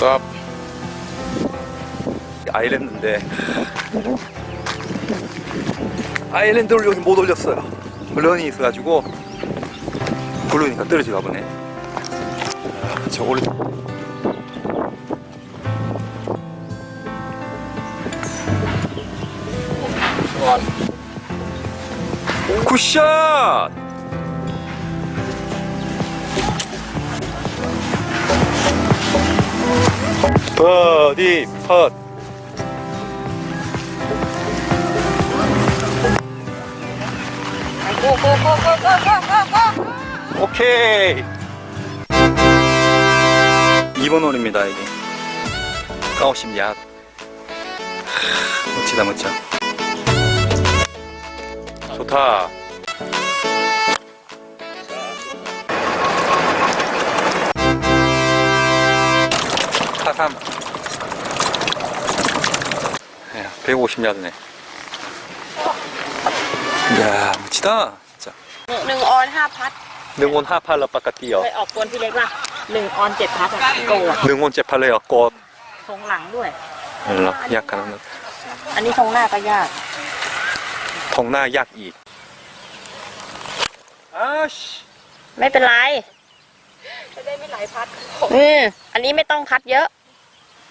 스탑 아일랜드인데. 아일랜드를 여기 못 올렸어요. 블런이 있어가지고 굴르니까 떨어지가 보네. 아, 저걸 굿샷 버디 펫 오케이. 2번 홀입니다 이게. 까오십 얏 하, 멋지다 멋져. 좋다 사삼 150야드네 이야 멋지다 진짜 หนึ่งออนห้าพัด 능온 하팔러 바깥이요 เคยออกกวนพี่เล็กป่ะหนึ่งออนเจ็ดพัดอะโกอะ 능온 제팔레요 꽃 ทงหลังด้วย 연락 약간 อันนี้ทงหน้าก็ยาก 통나 약이 아씨 ไม่เป็นไรจะได้ไม่ไหลพัดอืมอันนี้ไม่ต้องพัดเยอะ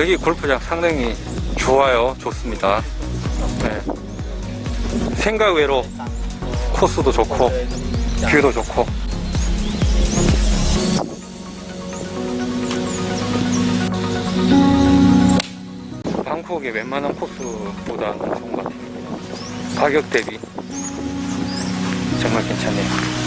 여기 골프장 상당히 좋아요. 좋습니다. 네. 생각 외로 코스도 좋고 뷰도 좋고. 방콕의 웬만한 코스보다 좋은 것 같아요. 가격 대비 정말 괜찮네요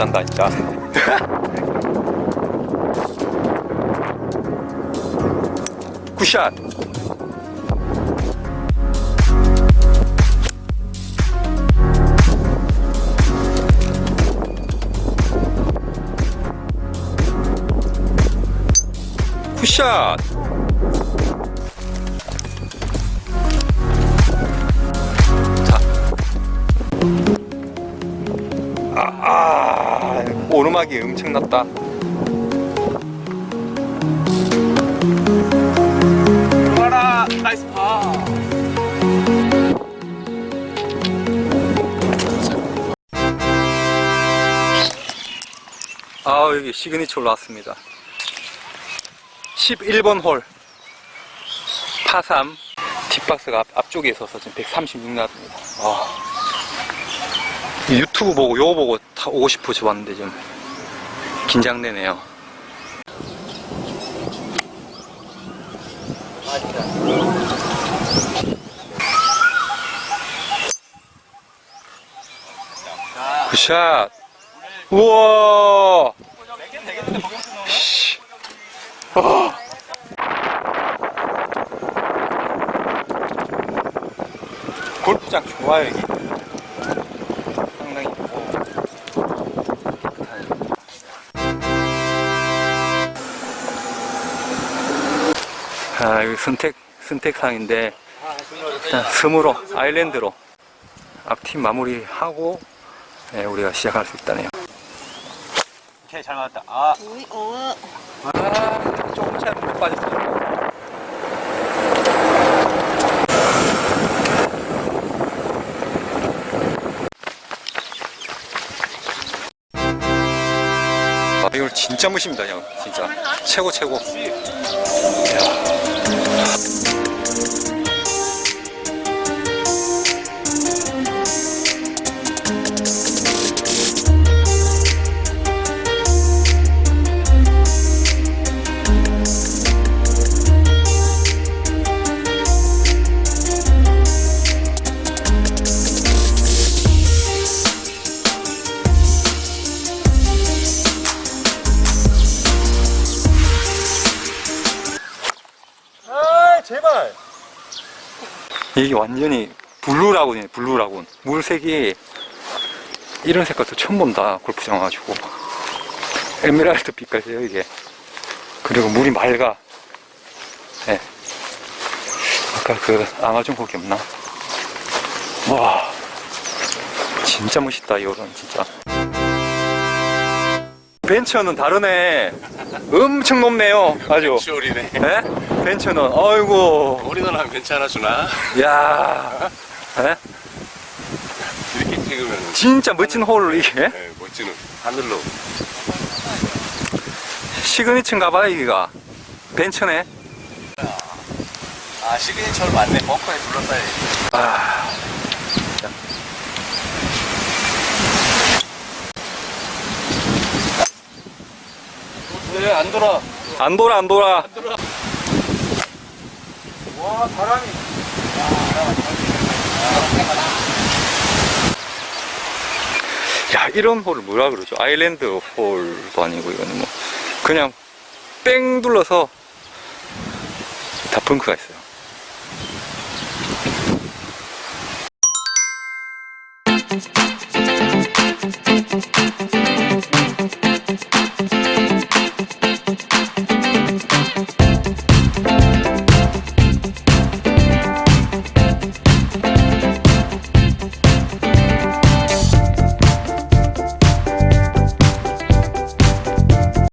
잔다 진짜. 굿샷! 굿샷 아, 오르막이 엄청났다. 와라 나이스 파 아, 여기 시그니처 올라왔습니다. 11번 홀. 파3. 뒷박스가 앞, 앞쪽에 있어서 지금 136야드입니다. 아. 유튜브 보고 요거 보고 다 오고 싶어서 왔는데 좀 긴장되네요. 굿샷. 우와. 골프장 좋아요 여기. 아, 여기 선택, 선택상인데, 일단 섬으로, 아일랜드로 앞팀 마무리하고, 네, 우리가 시작할 수 있다네요. 오케이, 잘 맞았다. 아. 아, 좀. 진짜 무십니다, 형. 진짜. 최고, 최고. 제발. 이게 완전히 블루라군이네 블루라군 물색이 이런 색깔도 처음 본다 골프장 와가지고. 에메랄드 빛깔이에요 이게. 그리고 물이 맑아. 예. 아까 그 아마존 거기 없나? 와. 진짜 멋있다 이 호는 진짜 벤처는 다르네 엄청 높네요 아주 쇼리네. 예? 벤처는 아이고 우리나라는 괜찮아 주나? 야 예? 이렇게 찍으면 진짜 멋진 홀 이게 네, 멋지는 하늘로. 시그니처인가 봐 여기가 벤처네 아 시그니처를 맞네. 벙커에 둘러싸여. 아 왜 안 돌아? 안 돌아 안 돌아 와 바람이. 야 이런 홀을 뭐라 그러죠 아일랜드 홀도 아니고 이거는 뭐 그냥 뺑 둘러서 다 벙크가 있어